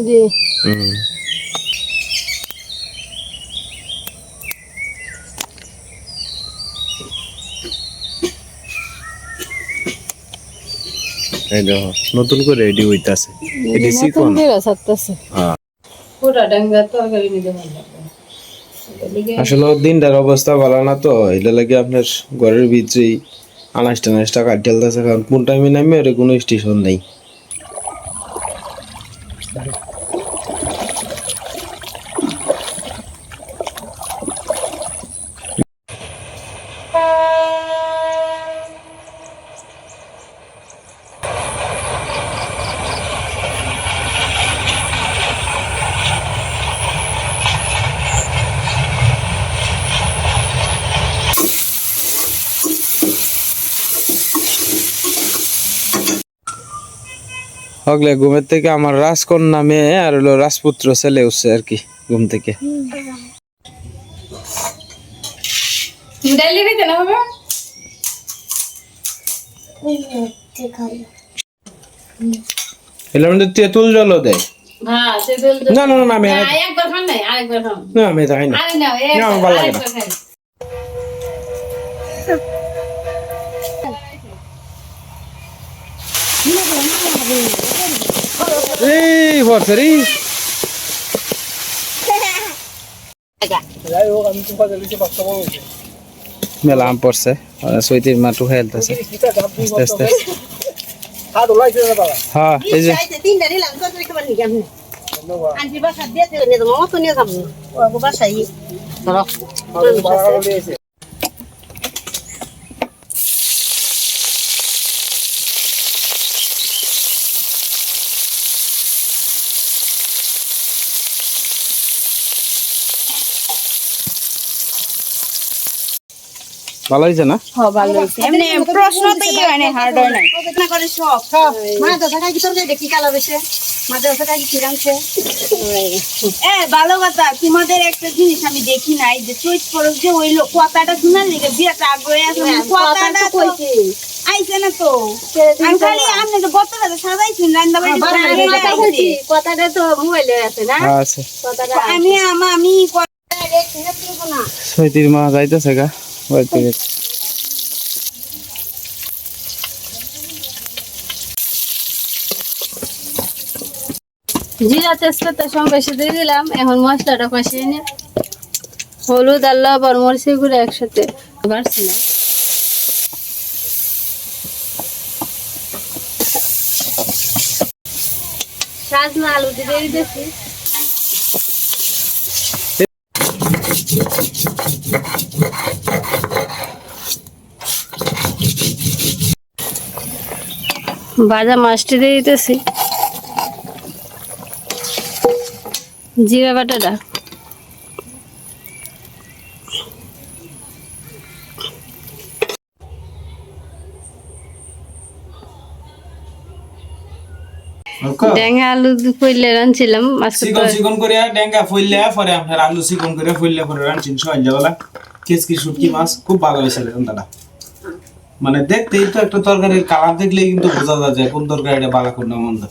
জি হুম এই দেখো নতুন করে রেডি হইতাছে। এটি নতুন চিকন করে ছাড়তেছে। হ্যাঁ। পুরা ডাঙ্গা তরকারি নিতে ভালো এদিকে আসলে দিনটার অবস্থা ভালো না তো এটা লাগে আপনার ঘরের ভিতরেই আনাজ টানাজটা কাটিয়ে কারণ কোন টাইমে নামে আর কোনো স্টেশন নেই। হগলে ঘুমের থেকে আমার রাজকন্যা মেয়ে আর হলো রাজপুত্র ছেলে উঠছে আর কি ঘুম থেকে। তেঁতুল জলও দেয় হ্যাঁ না না না, না আমি না, একবার খান নাই আরেকবার খান। না আমি তাই না। আরে না না, আমার ভালো লাগে না। এই এই মেলা আম পড়ছে। সৈতির মাটু খেলতেছে আস্তে আস্তে। হ্যাঁ এই যে। আনছি বাসা দিয়ে নিয়ে যাব বাসায়। ভালো হয়েছে না? এমনি প্রশ্ন তো ইয়ে হয় না হার্ড হয় না। না করে সব সব। মা তো থাকা কি তোর দেখি হয়েছে মা তো থাকা কি কিরামছে এ ভালো কথা। তোমাদের একটা জিনিস আমি দেখি নাই যে চৈত যে ওই লোক কথাটা শোনার লিগে বিরাট আগ্রহে আছে। কথাটা তো আইছে না তো। আমি খালি আপনি তো বর্তমানে সাজাইছেন রান্না বাড়ি কথাটা তো মোবাইলে আছে না? হ্যাঁ আছে কথাটা আমি আমা আমি সৈতির মা যাইতেছে গা। গেছে জিরা তেজপাতা সব বেশি দিয়ে দিলাম এখন মশলাটা কষিয়ে নিয়ে হলুদ আর লবণ মরিচি গুঁড়ো একসাথে। বাড়ছি না সাজনা আলু দিয়ে দিতেছি ভাজা মাছটি দিয়ে দিতেছি। জিরা বাটাটা। ডেঙ্গা আলু পইলে রাঁধছিলাম আজকে চিকন চিকন করে ডেঙ্গা ফইলে পরে আপনার আলু চিকন করে ফইলে পরে রাঁধছেন সন্ধ্যাবেলা কেসকি শুটকি মাছ খুব ভালো হয়েছে রান্নাটা মানে দেখতেই তো একটা তরকারির কালার দেখলেই কিন্তু বোঝা যায় কোন তরকারিটা বালা কোনটা মন্দ।